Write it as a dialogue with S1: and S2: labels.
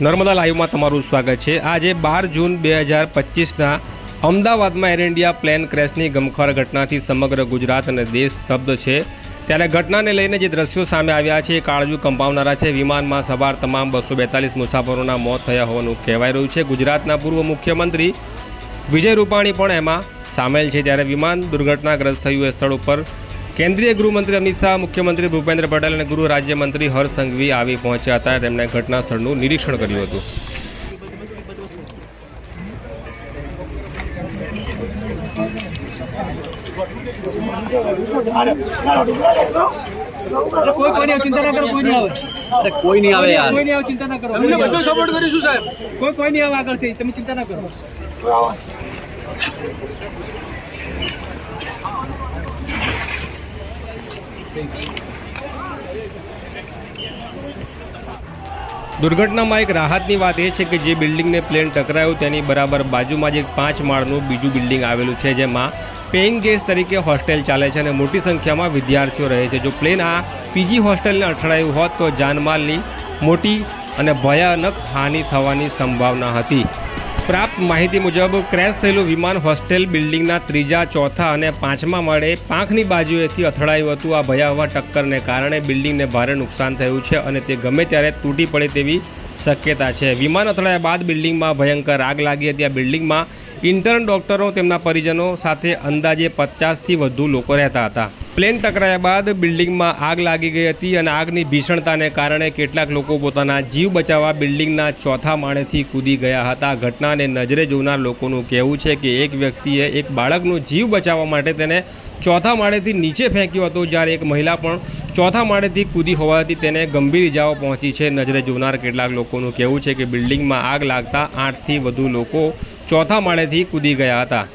S1: નર્મદા લાઈવમાં તમારું સ્વાગત છે. આજે બાર જૂન બે હજાર પચીસના અમદાવાદમાં એર ઇન્ડિયા પ્લેન ક્રેશની ગમખ્વાર ઘટનાથી સમગ્ર ગુજરાત અને દેશ સ્તબ્ધ છે. ત્યારે ઘટનાને લઈને જે દ્રશ્યો સામે આવ્યા છે એ કાળજુ કંપાવનારા છે. વિમાનમાં સવાર તમામ બસો બેતાલીસ મુસાફરોના મોત થયા હોવાનું કહેવાય રહ્યું છે. ગુજરાતના પૂર્વ મુખ્યમંત્રી વિજય રૂપાણી પણ એમાં સામેલ છે. ત્યારે વિમાન દુર્ઘટનાગ્રસ્ત થયું એ સ્થળ ઉપર કેન્દ્રીય ગૃહમંત્રી અમિત શાહ મુખ્યમંત્રી ભૂપેન્દ્ર પટેલ અને ગૃહ રાજ્યમંત્રી હર્ષ સંઘવી આવી પહોંચ્યા હતા. તેમણે ઘટના સ્થળનું નિરીક્ષણ કર્યું હતું.
S2: કોઈ કોઈ નહીં આવે, ચિંતા ના કરો કોઈ નહીં આવે.
S3: અરે કોઈ નહીં આવે યાર.
S2: કોઈ નહીં આવે ચિંતા ના કરો.
S4: તમને બધો સપોર્ટ કરીશું સાહેબ.
S2: કોઈ કોઈ નહીં આવે આગળથી તમે ચિંતા ના કરો.
S1: દુર્ઘટનામાં એક રાહતની વાત એ છે કે જે બિલ્ડિંગને પ્લેન ટકરાયું તેની બરાબર બાજુમાં જ એક પાંચ માળનું બીજું બિલ્ડિંગ આવેલું છે, જેમાં પેઇંગ ગેસ્ટ તરીકે હોસ્ટેલ ચાલે છે અને મોટી સંખ્યામાં વિદ્યાર્થીઓ રહે છે. જો પ્લેન આ પીજી હોસ્ટેલને અથડાયું હોત તો જાનમાલની મોટી અને ભયાનક હાનિ થવાની સંભાવના હતી. પ્રાપ્ત માહિતી મુજબ ક્રેશ થયેલું વિમાન હોસ્ટેલ બિલ્ડિંગના ત્રીજા, ચોથા અને પાંચમા માળે પાંખની બાજુએથી અથડાયું હતું. આ ભયાવહ ટક્કરને કારણે બિલ્ડિંગને ભારે નુકસાન થયું છે અને તે ગમે ત્યારે તૂટી પડે તેવી શક્યતા છે. વિમાન અથડાયા બાદ બિલ્ડિંગમાં ભયંકર આગ લાગી હતી. આ બિલ્ડિંગમાં ઇન્ટર્ન ડોક્ટરો તેમના પરિજનો સાથે અંદાજે પચાસથી વધુ લોકો રહેતા હતા. પ્લેન ટકરાયા બાદ બિલ્ડિંગમાં આગ લાગી ગઈ હતી અને આગની ભીષણતાને કારણે કેટલાક લોકો પોતાના જીવ બચાવવા બિલ્ડિંગના ચોથા માળેથી કૂદી ગયા હતા. ઘટનાને નજરે જોનાર લોકોનું કહેવું છે કે એક વ્યક્તિએ એક બાળકનો જીવ બચાવવા માટે તેને ચોથા માળેથી નીચે ફેંક્યો હતો, જ્યારે એક મહિલા પણ ચોથા માળેથી કૂદી હોવાથી તેને ગંભીર ઇજાઓ પહોંચી છે. નજરે જોનાર કેટલાક લોકોનું કહેવું છે કે બિલ્ડિંગમાં આગ લાગતા આઠથી વધુ લોકો ચોથા માળેથી કૂદી ગયા હતા.